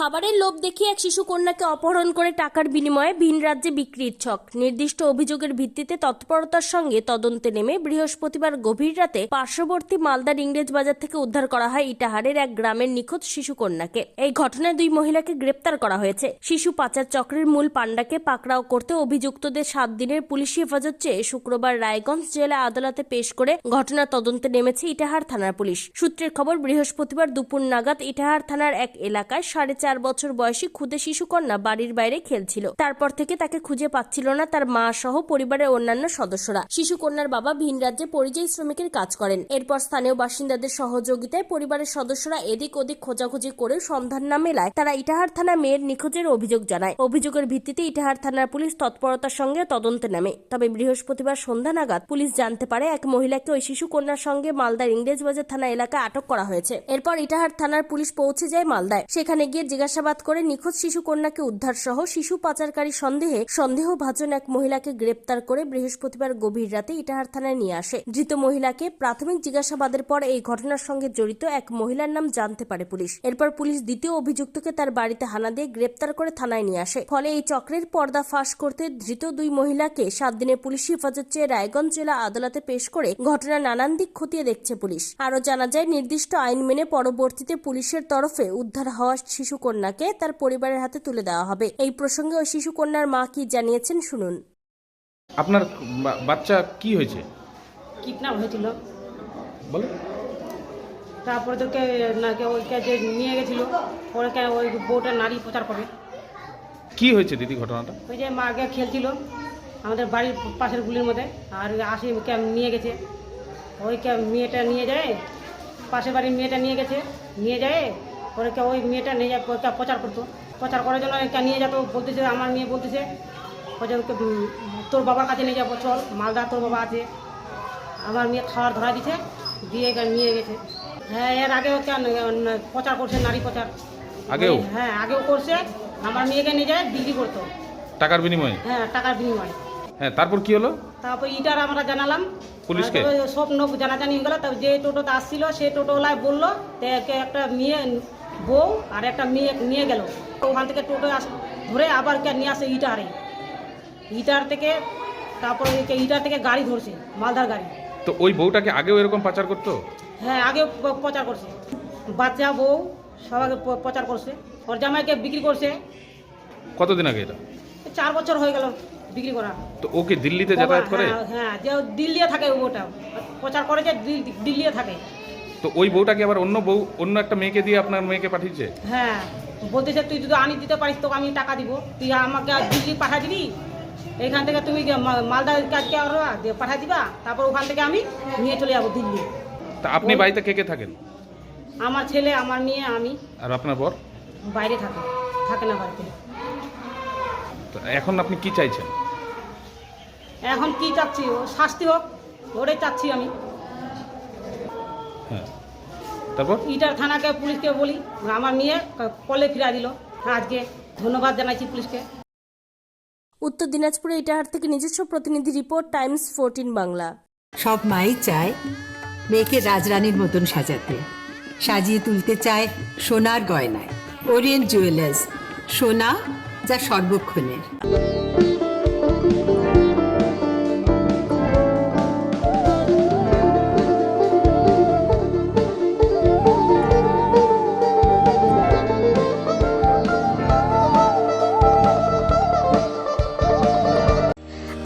খাবারের লোভ দেখিয়ে এক শিশু কন্যাকে অপহরণ করে টাকার বিনিময়ে ভিন রাজ্যে বিক্রির ছক নির্দিষ্ট অভিযোগের ভিত্তিতে তৎপরতার সঙ্গে তদন্তে নেমে বৃহস্পতিবার গভীর রাতে পার্শ্ববর্তী মালদার ইংরেজ বাজার থেকে উদ্ধার করা হয় ইটাহারের এক গ্রামের নিখোঁজ শিশু কন্যাকে এই ঘটনায় দুই মহিলাকে গ্রেপ্তার করা হয়েছে। শিশু পাচার চক্রের মূল পাণ্ডাকে পাকড়াও করতে অভিযুক্তদের সাত দিনের পুলিশি হেফাজত চেয়ে শুক্রবার রায়গঞ্জ জেলা আদালতে পেশ করে ঘটনা তদন্তে নেমেছে ইটাহার থানার পুলিশ। সূত্রের খবর, বৃহস্পতিবার দুপুর নাগাদ ইটাহার থানার এক এলাকায় সাড়ে চার বছর বয়সী ক্ষুদে শিশুকন্যা বাড়ির বাইরে খেলছিল। তারপর থেকে তাকে খুঁজে পাচ্ছিল না তার মা সহ পরিবারের অন্যান্য সদস্যরা। শিশুকন্যার বাবা ভিন রাজ্যে পরিযায়ী শ্রমিকের কাজ করেন। এরপর স্থানীয় বাসিন্দাদের সহযোগিতায় পরিবারের সদস্যরা এদিক ওদিক খোঁজাখুঁজি করে সন্ধান না মেলায় তারা ইটাহার থানা মেয়ের নিখোঁজের অভিযোগ জানায়। অভিযোগের ভিত্তিতে ইটাহার থানার পুলিশ তৎপরতার সঙ্গে তদন্তে নামে। তবে বৃহস্পতিবার সন্ধ্যা নাগাদ পুলিশ জানতে পারে এক মহিলাকে ওই শিশু কন্যার সঙ্গে মালদার ইংরেজবাজার থানা এলাকায় আটক করা হয়েছে। এরপর ইটাহার থানার পুলিশ পৌঁছে যায় মালদায়। সেখানে গিয়ে জিজ্ঞাসাবাদ করে নিখোঁজ শিশু কন্যাকে উদ্ধার সহ শিশু পাচারকারী সন্দেহে সন্দেহভাজন এক মহিলাকে গ্রেপ্তার করে বৃহস্পতিবার গভীর রাতে ইটাহার থানায় নিয়ে আসে। ধৃত মহিলাকে প্রাথমিক জিজ্ঞাসাবাদের পর এই ঘটনার সঙ্গে জড়িত এক মহিলার নাম জানতে পারে পুলিশ। এরপর পুলিশ দ্বিতীয় অভিযুক্তকে তার বাড়িতে হানা দিয়ে গ্রেপ্তার করে থানায় নিয়ে আসে। ফলে এই চক্রের পর্দা ফাঁস করতে ধৃত দুই মহিলাকে সাত দিনের পুলিশ হেফাজত চেয়ে রায়গঞ্জ জেলা আদালতে পেশ করে ঘটনা নানান দিক খতিয়ে দেখছে পুলিশ। আরও জানা যায়, নির্দিষ্ট আইন মেনে পরবর্তীতে পুলিশের তরফে উদ্ধার হওয়া শিশু কন্যাকে তার পরিবারের হাতে তুলে দেওয়া হবে। এই প্রসঙ্গে ওই শিশুকন্যার মা কি জানিয়েছেন শুনুন। আপনার বাচ্চা কি হয়েছে? কিডন্যাপ হয়েছিল? বলো। তারপরে তোকে নাকি ওইকে যে নিয়ে গেছিল ওরকে ওই বউটা নারী প্রচার করে। কি হয়েছে দিদি ঘটনাটা? ওই যে মা আগে খেলছিল আমাদের বাড়ির পাশের গুলির মধ্যে আর আসি ওকে নিয়ে গেছে। ওইকে মেয়েটা নিয়ে যায় পাশের বাড়ির মেয়েটা নিয়ে গেছে নিয়ে যায় ওরকে ওই মেয়েটা নিয়ে ওকে প্রচার করতো। প্রচার করার জন্য নিয়ে যেত বলতেছে আমার মেয়ে বলতেছে তোর বাবার কাছে নিয়ে যাব চল মালদা তোর বাবা আছে। আমার মেয়ে খাওয়ার ধরা দিছে দিয়ে নিয়ে গেছে। হ্যাঁ এর আগেও কেন প্রচার করছে নারী প্রচার। আগেও? হ্যাঁ আগেও করছে আমার মেয়েকে নিয়ে যায় বিক্রি করতো। টাকার বিনিময়ে? হ্যাঁ টাকার বিনিময়ে। হ্যাঁ তারপর কি হলো? তারপর ইটার আমরা জানালাম। পুলিশকে? সব লোক জানাজানি হয়ে গেল যে টোটোতে আসছিল সেই টোটোওয়ালায় বলল যে একটা মেয়ে বউ আর একটা মেয়ে নিয়ে গেল। ওখান থেকে টোটো আস ধরে আবার কে নিয়ে আসে ইটারে। ইটার থেকে তারপরে একে ইটার থেকে গাড়ি ধরছে মালদার গাড়ি। তো ওই বউটাকে আগেও এরকম পাচার করতো? হ্যাঁ আগে প- প্রচার করছে। বাচ্চা বউ সবাইকে প- প্রচার করছে। ওর জামাইকে বিক্রি করছে। কতদিন আগে এটা? চার বছর হয়ে গেল বিক্রি করা। তো ওকে দিল্লিতে যাতায়াত করে? হ্যাঁ, হ্যাঁ যে দিল্লিতে থাকে ওটা প্রচার করে যে দিল- দিল্লিতে থাকে। তো ওই বউটাকে আবার অন্য বউ অন্য একটা মেয়েকে দিয়ে আপনার মেয়েকে পাঠিয়েছে? হ্যাঁ বলতেছে তুই যদি আনি দিতে পারিস তোকে আমি টাকা দিব। তুই আমাকে দিল্লি পাঠা দিবি? এখান থেকে তুমি গিয়ে মা- মালদার কাজকে পাঠা দিবা? তারপর ওখান থেকে আমি নিয়ে চলে যাব দিল্লি। তা আপনি বাড়িতে কে কে থাকেন? আমার ছেলে আমার মেয়ে আমি। আর আপনার বর? বাইরে থাকি থাকে না বাড়িতে। তো এখন আপনি কি চাইছেন? এখন কি চাচ্ছি? ও শাস্তি হোক ওটাই চাচ্ছি আমি। তারপর? ইটার থানাকে পুলিশকে বলি আমার মেয়ে কলে ফিরা দিল। আজকে ধন্যবাদ জানাইছি পুলিশকে। উত্তর দিনাজপুরে ইটাহার থেকে নিজস্ব প্রতিনিধি রিপোর্ট টাইমস ফোরটিন বাংলা। সব মাই চায় মেয়েকে রাজরানীর মতন সাজাতে। সাজিয়ে তুলতে চায় সোনার গয়নায়। ওরিয়েন্ট জুয়েলার্স সোনা যা সর্বক্ষণের।